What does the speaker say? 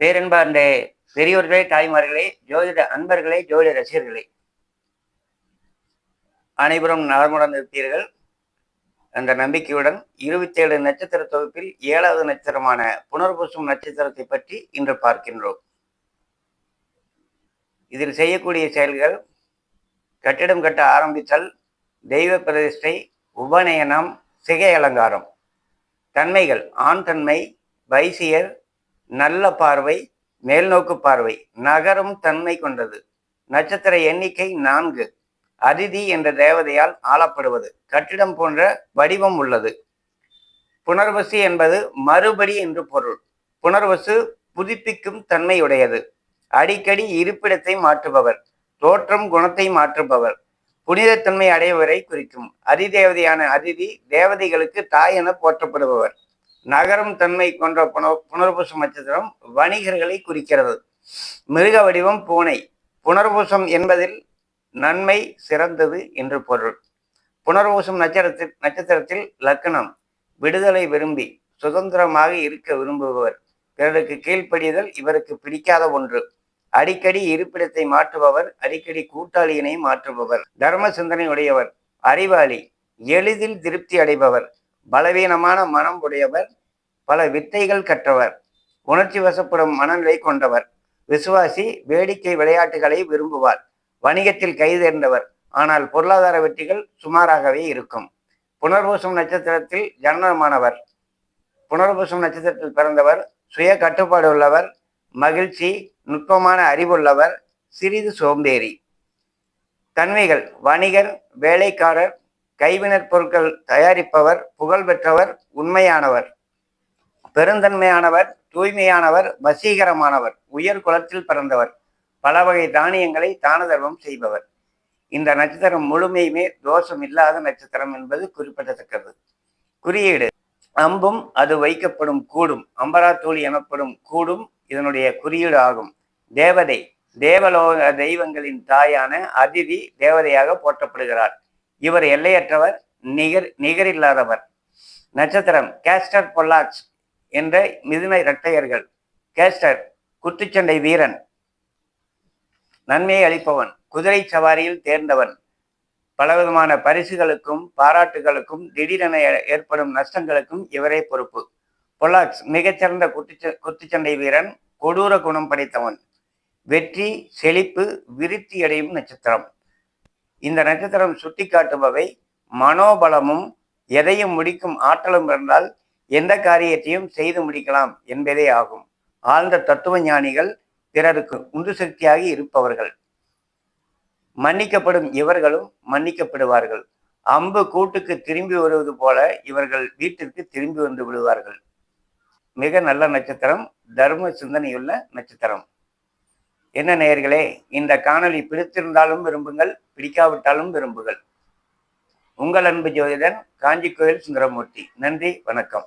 பேரன்பார்ந்த பெரியோர்களே தாய்மார்களே ஜோதிட அன்பர்களே ஜோதிட ரசிகர்களே. அனைவரும் நலமுடன் இருப்பீர்கள். அந்த நம்பிக்கையுடன் இருபத்தி ஏழு நட்சத்திர தொகுப்பில் ஏழாவது நட்சத்திரமான புனர்பூசம் நட்சத்திரத்தை பற்றி இன்று பார்க்கின்றோம். இதில் செய்யக்கூடிய செயல்கள் கட்டிடம் கட்ட ஆரம்பித்தல் தெய்வ பிரதிஷ்டை உபநயனம் சிகை அலங்காரம். தன்மைகள் ஆண் தன்மை வைசியர் நல்ல பார்வை மேல்நோக்கு பார்வை நகரும் தன்மை கொண்டது. நட்சத்திர எண்ணிக்கை நான்கு. அதிதி என்ற தேவதையால் ஆளப்படுவது. கட்டிடம் போன்ற வடிவம் உள்ளது. புனர்வசு என்பது மறுபடி என்று பொருள். புனர்வசு புதுப்பிக்கும் தன்மையுடையது. அடிக்கடி இருப்பிடத்தை மாற்றுபவர் தோற்றம் குணத்தை மாற்றுபவர் புனிதத்தன்மை அடையவரை குறிக்கும். அதிதேவதையான அதிதி தேவதைகளுக்கு தாய் என போற்றப்படுபவர். நகரும் தன்மை கொண்ட புன புனர்பூசம் நட்சத்திரம் வணிகர்களை குறிக்கிறது. மிருக வடிவம் பூனை. புனர்பூசம் என்பதில் நன்மை சிறந்தது என்று பொருள். புனர்பூசம் நட்சத்திரத்தில் நட்சத்திரத்தில் லக்கணம் விடுதலை விரும்பி சுதந்திரமாக இருக்க விரும்புபவர். பிறருக்கு கீழ்ப்படிதல் இவருக்கு பிடிக்காத ஒன்று. அடிக்கடி இருப்பிடத்தை மாற்றுபவர் அடிக்கடி கூட்டாளியினை மாற்றுபவர். தர்ம சிந்தனை உடையவர் அறிவாளி எளிதில் திருப்தி அடைபவர். பலவீனமான மனம் உடையவர் பல வித்தைகள் கற்றவர் உணர்ச்சி வசப்படும் மனநிலை கொண்டவர் விசுவாசி வேடிக்கை விளையாட்டுகளை விரும்புவார் வணிகத்தில் கைதேர்ந்தவர் ஆனால் பொருளாதார வெற்றிகள் சுமாராகவே இருக்கும். புனர்பூசம் நட்சத்திரத்தில் ஜனனமானவர். புனர்பூசம் நட்சத்திரத்தில் பிறந்தவர் சுய கட்டுப்பாடு உள்ளவர் மகிழ்ச்சி நுட்பமான அறிவுள்ளவர் சிறிது சோம்பேறி. தன்மைகள் வணிகர் வேலைக்காரர் கைவினைப் பொருட்கள் தயாரிப்பவர் புகழ் பெற்றவர் உண்மையானவர். பெருந்தன்மையானவர் தூய்மையானவர் வசீகரமானவர் உயர் குலத்தில் பிறந்தவர். பல வகை தானியங்களை தான தர்மம் செய்பவர். இந்த நட்சத்திரம் முழுமையுமே தோஷம் இல்லாத நட்சத்திரம் என்பது குறிப்பிடத்தக்கது. குறியீடு. அம்பும் அது வைக்கப்படும் கூடும். அம்பராத்தூளி எனப்படும் கூடும் இதனுடைய குறியீடு ஆகும். தேவதை. தேவலோக தெய்வங்களின் தாயான அதிதி தேவதையாக போற்றப்படுகிறார். இவர் எல்லையற்றவர் நிகர் நிகரில்லாதவர். நட்சத்திரம் கேஸ்டர் பொல்லாக்ஸ் என்ற மிதுனை இரட்டையர்கள். கேஸ்டர் குத்துச்சண்டை வீரன். நன்மையை அளிப்பவன் குதிரை சவாரியில் தேர்ந்தவன். பலவிதமான பரிசுகளுக்கும் பாராட்டுகளுக்கும் திடீரென ஏற்படும் நஷ்டங்களுக்கும் இவரே பொறுப்பு. பொலாக்ஸ் மிகச்சிறந்த குத்துச்ச குத்துச்சண்டை வீரன் கொடூர குணம் படைத்தவன். வெற்றி செழிப்பு விருத்தி அடையும் நட்சத்திரம். இந்த நட்சத்திரம் சுட்டிக்காட்டுபவை மனோபலமும் எதையும் முடிக்கும் ஆற்றலும் இருந்தால் எந்த காரியத்தையும் செய்து முடிக்கலாம் என்பதே ஆகும். ஆழ்ந்த தத்துவ ஞானிகள் பிறருக்கு உந்து சக்தியாக இருப்பவர்கள். மன்னிக்கப்படும் இவர்களும் மன்னிக்கப்படுவார்கள். அம்பு கூட்டுக்கு திரும்பி வருவது போல இவர்கள் வீட்டிற்கு திரும்பி வந்து விடுவார்கள். மிக நல்ல நட்சத்திரம் தர்ம சிந்தனையுள்ள நட்சத்திரம். என்ன நேயர்களே இந்த காணொளி பிடித்திருந்தாலும் விரும்புங்கள் பிடிக்காவிட்டாலும் விரும்புங்கள். உங்கள் அன்பு ஜோதிடன் காஞ்சி கோயில் சுந்தரமூர்த்தி. நன்றி வணக்கம்.